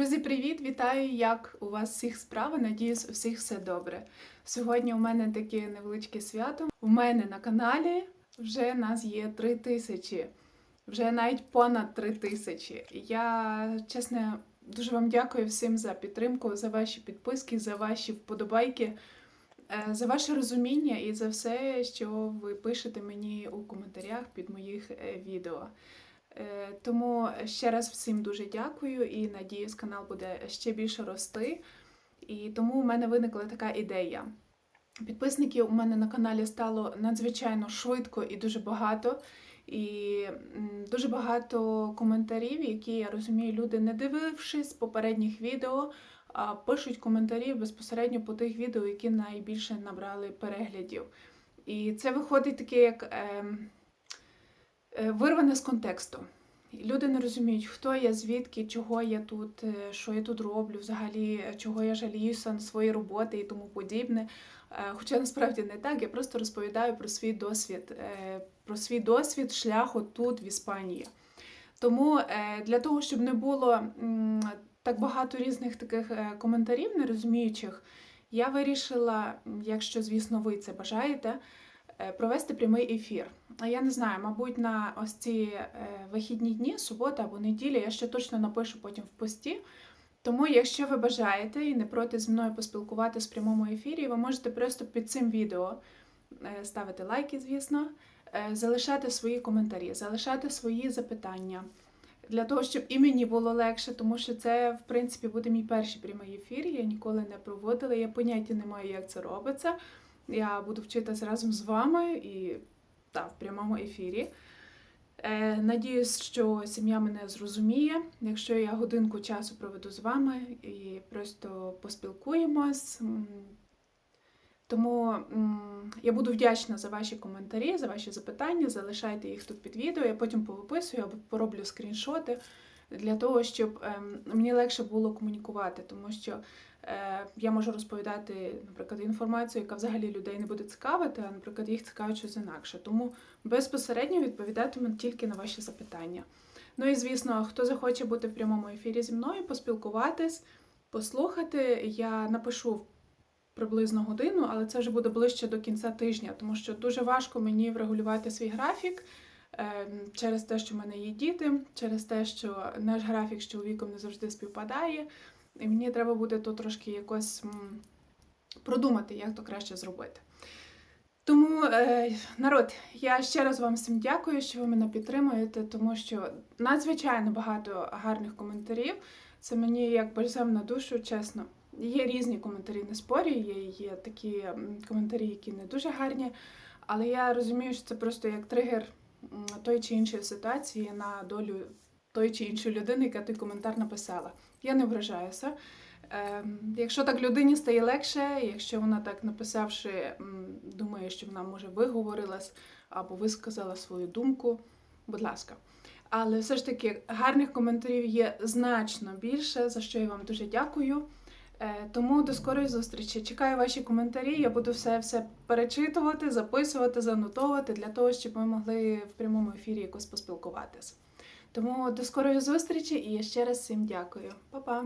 Друзі, привіт! Вітаю! Як у вас всіх справи? Надіюсь, у всіх все добре. Сьогодні у мене таке невеличке свято. У мене на каналі вже нас є три тисячі, вже навіть понад три тисячі. Я чесно дуже вам дякую всім за підтримку, за ваші підписки, за ваші вподобайки, е, за ваше розуміння і за все, що ви пишете мені у коментарях під моїх е, відео. Е, Тому ще раз всім дуже дякую і надіюсь, канал буде ще більше рости. І тому у мене виникла така ідея. Підписників у мене на каналі стало надзвичайно швидко і дуже багато. І дуже багато коментарів, які я розумію, люди, не дивившись попередніх відео, пишуть коментарі безпосередньо по тих відео, які найбільше набрали переглядів. І це виходить таке, як. е, вирване з контексту. Люди не розуміють, хто я, звідки, чого я тут, е, що я тут роблю, взагалі, е, чого я жаліюся на свої роботи і тому подібне. Е, Хоча насправді не так, я просто розповідаю про свій досвід, е, про свій досвід шляху тут, в Іспанії. Тому е, для того, щоб не було так багато різних таких е, коментарів нерозуміючих, я вирішила, якщо, звісно, ви це бажаєте, е, провести прямий ефір. Я не знаю, мабуть, на ось ці е, вихідні дні, субота або неділя, я ще точно напишу потім в пості. Тому, якщо ви бажаєте і не проти зі мною поспілкуватися в прямому ефірі, ви можете просто під цим відео е, ставити лайки, звісно, е, залишати свої коментарі, залишати свої запитання. Для того, щоб і мені було легше, тому що це, в принципі, буде мій перший прямий ефір. Я ніколи не проводила, я поняття не маю, як це робиться. Я буду вчитися разом з вами і та, в прямому ефірі. Е, надіюсь, що сім'я мене зрозуміє, якщо я годинку часу проведу з вами і просто поспілкуємось. Тому я буду вдячна за ваші коментарі, за ваші запитання. Залишайте їх тут під відео. Я потім повиписую або пороблю скріншоти для того, щоб ем, мені легше було комунікувати, тому що е, я можу розповідати, наприклад, інформацію, яка взагалі людей не буде цікавити, а, наприклад, їх цікавить щось інакше. Тому безпосередньо відповідатиму тільки на ваші запитання. Ну і звісно, хто захоче бути в прямому ефірі зі мною, поспілкуватись, послухати, я напишу приблизно годину, але це вже буде ближче до кінця тижня, тому що дуже важко мені врегулювати свій графік. Ем, Через те, що в мене є діти, через те, що наш графік з чоловіком не завжди співпадає, і мені треба буде тут трошки якось продумати, як то краще зробити. Тому, е, народ, я ще раз вам всім дякую, що ви мене підтримуєте, тому що надзвичайно багато гарних коментарів. Це мені як бальзам на душу, чесно. Є різні коментарі не спорі, є, є такі коментарі, які не дуже гарні, але я розумію, що це просто як тригер м, тої чи іншої ситуації на долю тої чи іншої людини, яка той коментар написала. Я не вражаюся. Ем, Якщо так людині стає легше, якщо вона так написавши, думає, що вона може виговорилась або висказала свою думку, будь ласка. Але все ж таки гарних коментарів є значно більше, за що я вам дуже дякую. Е, Тому до скорої зустрічі. Чекаю ваші коментарі. Я буду все все перечитувати, записувати, занотовувати для того, щоб ми могли в прямому ефірі якось поспілкуватися. Тому до скорої зустрічі і ще раз всім дякую. Па-па!